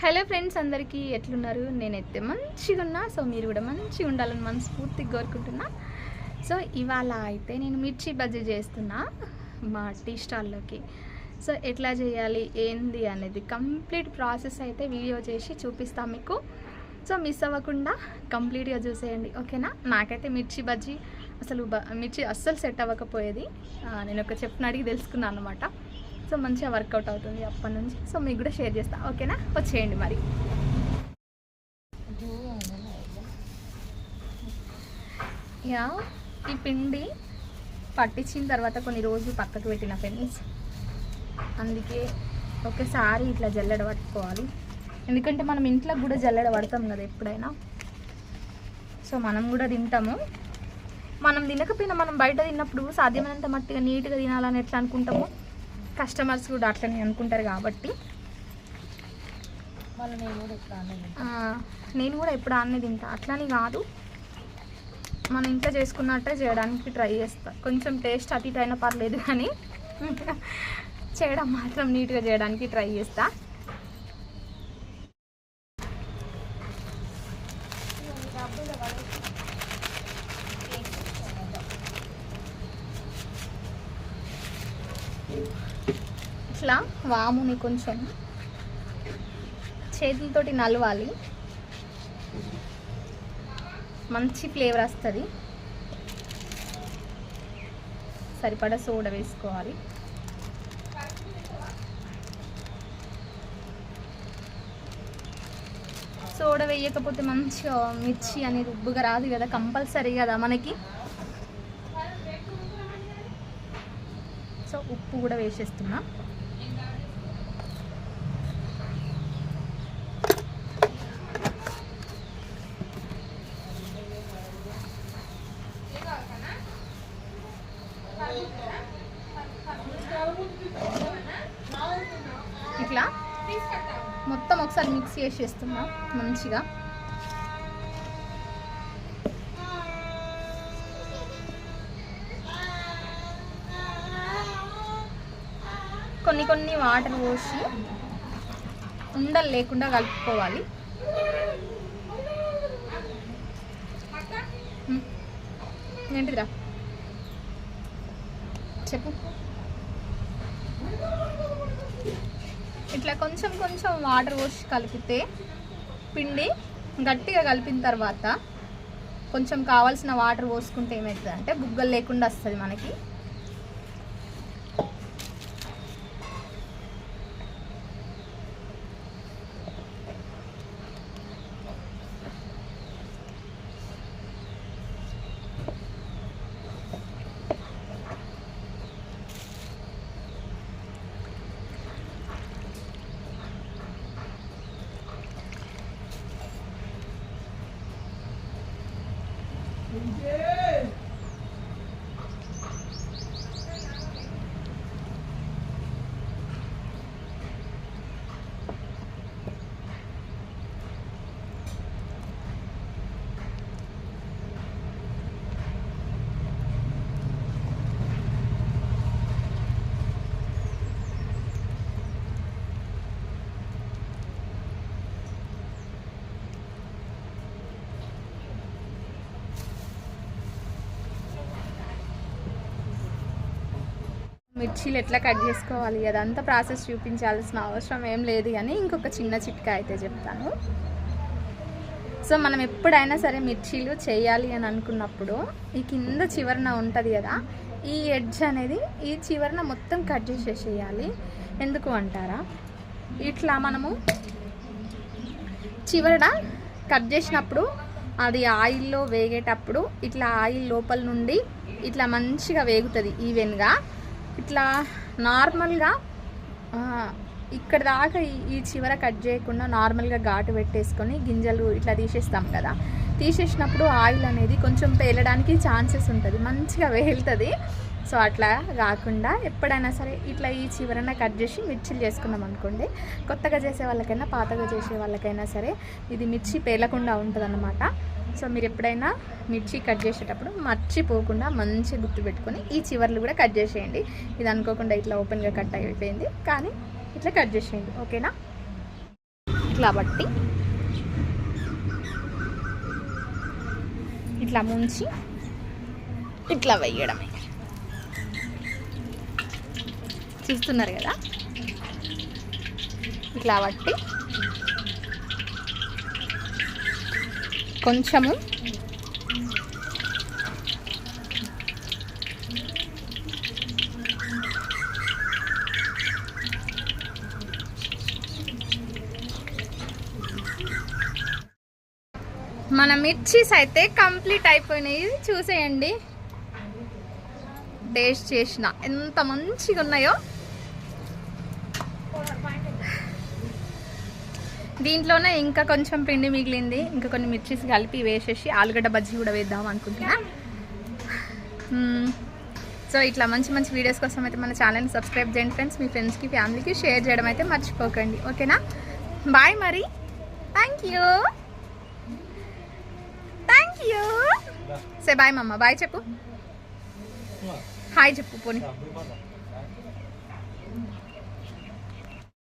Hello friends అందరికీ ఎట్లున్నారు? నేనైతే మంచిగా ఉన్నా సో మీరు కూడా మంచిగా ఉండాలని మనస్ఫూర్తిగా కోరుకుంటున్నా. సో ఇవాళ అయితే నేను మిర్చి బజ్జీ చేస్తున్నా మా టీ స్టాల్లోకి. సో ఎట్లా చేయాలి ఏంది అనేది కంప్లీట్ ప్రాసెస్ అయితే వీడియో చేసి చూపిస్తాను మీకు. సో మిస్ అవ్వకుండా కంప్లీట్గా చూసేయండి ఓకేనా? నాకైతే మిర్చి బజ్జీ అసలు బ మిర్చి అస్సలు సెట్ అవ్వకపోయేది. నేను ఒక చెప్పిన అడిగి తెలుసుకున్నాను అనమాట సో మంచిగా వర్కౌట్ అవుతుంది అప్పటి నుంచి. సో మీకు కూడా షేర్ చేస్తా. ఓకేనా? వచ్చేయండి మరి. యా ఈ పిండి పట్టించిన తర్వాత కొన్ని రోజులు పక్కకు పెట్టిన ఫ్రెండ్స్. అందుకే ఒకసారి ఇట్లా జల్లెడ పట్టుకోవాలి. ఎందుకంటే మనం ఇంట్లో కూడా జల్లెడ పడతాం కదా ఎప్పుడైనా. సో మనం కూడా తింటాము. మనం తినకపోయినా మనం బయట తిన్నప్పుడు సాధ్యమైనంత మట్టిగా నీట్గా తినాలని ఎట్లా అనుకుంటామో? కస్టమర్స్ కూడా అట్లనే అనుకుంటారు కాబట్టి. నేను కూడా ఎప్పుడు అన్నీ తింటా. అట్లని కాదు. మన ఇంట్లో చేసుకున్నట్టే చేయడానికి ట్రై చేస్తా. కొంచెం టేస్ట్ అటు ఇటు అయినా పర్లేదు కానీ చేయడం మాత్రం నీట్గా చేయడానికి ట్రై చేస్తా. ఇట్లా వాముని కొంచెం చేతులతోటి నలవాలి. మంచి ఫ్లేవర్ వస్తుంది. సరిపడా సోడా వేసుకోవాలి. సోడా వేయకపోతే మంచిగా మిర్చి అనేది ఉబ్బుగా రాదు కదా కంపల్సరీ కదా మనకి. పసుపు కూడా వేసేస్తున్నా. ఇట్లా మొత్తం ఒకసారి మిక్స్ చేసేస్తున్నా మంచిగా. కొన్ని కొన్ని వాటర్ పోసి ఉండలు లేకుండా కలుపుకోవాలి. ఏంటిదిరా? చెప్పు. ఇట్లా కొంచెం కొంచెం వాటర్ పోసి కలిపితే పిండి గట్టిగా కలిపిన తర్వాత కొంచెం కావాల్సిన వాటర్ పోసుకుంటే ఏమవుతుంది అంటే బుగ్గలు లేకుండా వస్తుంది మనకి. Yeah. మిర్చీలు ఎట్లా కట్ చేసుకోవాలి? అదంతా ప్రాసెస్ చూపించాల్సిన అవసరం ఏం లేదు కానీ ఇంకొక చిన్న చిట్కా అయితే చెప్తాను. సో మనం ఎప్పుడైనా సరే మిర్చీలు చేయాలి అని అనుకున్నప్పుడు ఈ కింద చివరన ఉంటుంది కదా ఈ ఎడ్జ్ అనేది ఈ చివరన మొత్తం కట్ చేసేసేయాలి. ఎందుకు అంటారా? ఇట్లా మనము చివరన కట్ చేసినప్పుడు అది ఆయిల్లో వేగేటప్పుడు ఇట్లా ఆయిల్ లోపల నుండి ఇట్లా మంచిగా వేగుతుంది ఈవెన్గా. ఇట్లా నార్మల్గా ఇక్కడ దాకా ఈ- ఈ చివర కట్ చేయకుండా నార్మల్గా ఘాటు పెట్టేసుకొని గింజలు ఇట్లా తీసేస్తాం కదా. తీసేసినప్పుడు ఆయిల్ అనేది కొంచెం పేలడానికి ఛాన్సెస్ ఉంటుంది. మంచిగా వేలుతుంది సో అట్లా కాకుండా ఎప్పుడైనా సరే ఇట్లా ఈ చివరన కట్ చేసి మిర్చిలు చేసుకున్నాం అనుకోండి కొత్తగా చేసే వాళ్ళకైనా పాతగా చేసే వాళ్ళకైనా సరే ఇది మిర్చి పేలకుండా ఉంటుంది సో మీరు ఎప్పుడైనా మిర్చి కట్ చేసేటప్పుడు మర్చిపోకుండా మంచిగా గుర్తుపెట్టుకొని ఈ చివర్లు కూడా కట్ చేసేయండి. ఇది అనుకోకుండా ఇట్లా ఓపెన్గా కట్ అయిపోయింది. కానీ ఇట్లా కట్ చేసేయండి. ఓకేనా? ఇట్లా బట్టి ఇట్లా ముంచి ఇట్లా వేయడమే. చూస్తున్నారు కదా? ఇట్లా బట్టి కొంచెము. మన మిర్చీస్ అయితే కంప్లీట్ అయిపోయినాయి. చూసేయండి. టేస్ట్ చేసిన. ఎంత మంచిగా ఉన్నాయో దీంట్లోనే ఇంకా కొంచెం పిండి మిగిలింది. ఇంకా కొన్ని మిర్చీస్ కలిపి వేసేసి ఆలుగడ్డ బజ్జీ కూడా వేద్దాం అనుకుంటున్నా. సో ఇట్లా మంచి మంచి వీడియోస్ కోసం అయితే మన ఛానల్ని సబ్స్క్రైబ్ చేయండి ఫ్రెండ్స్. మీ ఫ్రెండ్స్కి ఫ్యామిలీకి షేర్ చేయడం అయితే మర్చిపోకండి. ఓకేనా? బాయ్ మరి. Thank you thank you say bye మమ్మ బాయ్ చెప్పు. హాయ్ చెప్పు పోనీ.